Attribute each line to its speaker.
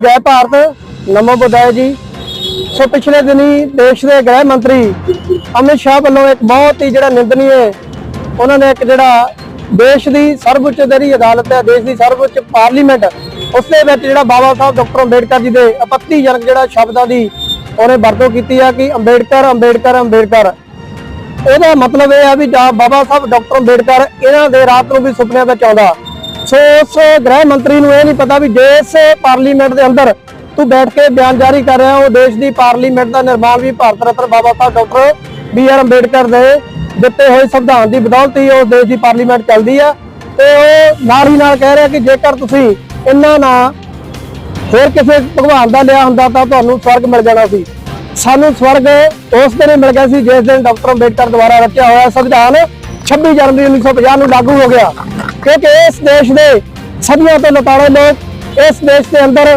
Speaker 1: ਜੈ ਭਾਰਤ, ਨਮੋ ਬੁੱਧਾਏ ਜੀ। ਸੋ ਪਿਛਲੇ ਦਿਨੀ ਦੇਸ਼ ਦੇ ਗ੍ਰਹਿ ਮੰਤਰੀ ਅਮਿਤ ਸ਼ਾਹ ਵੱਲੋਂ ਇੱਕ ਬਹੁਤ ਹੀ ਜਿਹੜਾ ਨਿੰਦਨੀਏ, ਉਹਨਾਂ ਨੇ ਇੱਕ ਜਿਹੜਾ ਦੇਸ਼ ਦੀ ਸਰਵਉੱਚ ਜਿਹੜੀ ਅਦਾਲਤ ਹੈ, ਦੇਸ਼ ਦੀ ਸਰਵਉੱਚ ਪਾਰਲੀਮੈਂਟ ਉਸ ਦੇ ਵਿੱਚ ਜਿਹੜਾ ਬਾਬਾ ਸਾਹਿਬ ਡਾਕਟਰ ਅੰਬੇਡਕਰ ਜੀ ਦੇ ਆਪੱਤੀਜਨਕ ਜਿਹੜਾ ਸ਼ਬਦਾਂ ਦੀ ਉਹਨੇ ਵਰਤੋਂ ਕੀਤੀ ਆ ਕਿ ਅੰਬੇਡਕਰ ਅੰਬੇਡਕਰ ਅੰਬੇਡਕਰ। ਇਹਦਾ ਮਤਲਬ ਇਹ ਆ ਵੀ ਜਾਂ ਬਾਬਾ ਸਾਹਿਬ ਡਾਕਟਰ ਅੰਬੇਡਕਰ ਇਹਨਾਂ ਦੇ ਰਾਤ ਨੂੰ ਵੀ ਸੁਪਨਿਆਂ ਵਿੱਚ ਆਉਂਦਾ। ਸੋ ਉਸ ਗ੍ਰਹਿ ਮੰਤਰੀ ਨੂੰ ਇਹ ਨਹੀਂ ਪਤਾ ਵੀ ਜਿਸ ਪਾਰਲੀਮੈਂਟ ਦੇ ਅੰਦਰ ਤੂੰ ਬੈਠ ਕੇ ਬਿਆਨ ਜਾਰੀ ਕਰ ਰਿਹਾ ਉਹ ਦੇਸ਼ ਦੀ ਪਾਰਲੀਮੈਂਟ ਦਾ ਨਿਰਮਾਣ ਵੀ Bharat Ratna Baba Sahib doctor B R Ambedkar ਦੇ ਦਿੱਤੇ ਹੋਏ ਸੰਵਿਧਾਨ ਦੀ ਬਦੌਲਤ ਹੀ ਉਹ ਦੇਸ਼ ਦੀ ਪਾਰਲੀਮੈਂਟ ਚੱਲਦੀ ਆ। ਤੇ ਉਹ ਨਾਲ ਹੀ ਨਾਲ ਕਹਿ ਰਿਹਾ ਕਿ ਜੇਕਰ ਤੁਸੀਂ ਇਹਨਾਂ ਨਾਲ ਹੋਰ ਕਿਸੇ ਭਗਵਾਨ ਦਾ ਲਿਆ ਹੁੰਦਾ ਤਾਂ ਤੁਹਾਨੂੰ ਸਵਰਗ ਮਿਲ ਜਾਣਾ ਸੀ। ਸਾਨੂੰ ਸਵਰਗ ਉਸ ਦਿਨ ਮਿਲ ਗਿਆ ਸੀ ਜਿਸ ਦਿਨ ਡਾਕਟਰ ਅੰਬੇਡਕਰ ਦੁਆਰਾ ਰਚਿਆ ਹੋਇਆ ਸੰਵਿਧਾਨ 26 ਜਨਵਰੀ 1950 ਨੂੰ ਲਾਗੂ ਹੋ ਗਿਆ। ਕਿਉਂਕਿ ਇਸ ਦੇਸ਼ ਦੇ ਸਦੀਆਂ ਤੋਂ ਲਤਾੜੇ ਲੋਕ ਇਸ ਦੇਸ਼ ਦੇ ਅੰਦਰ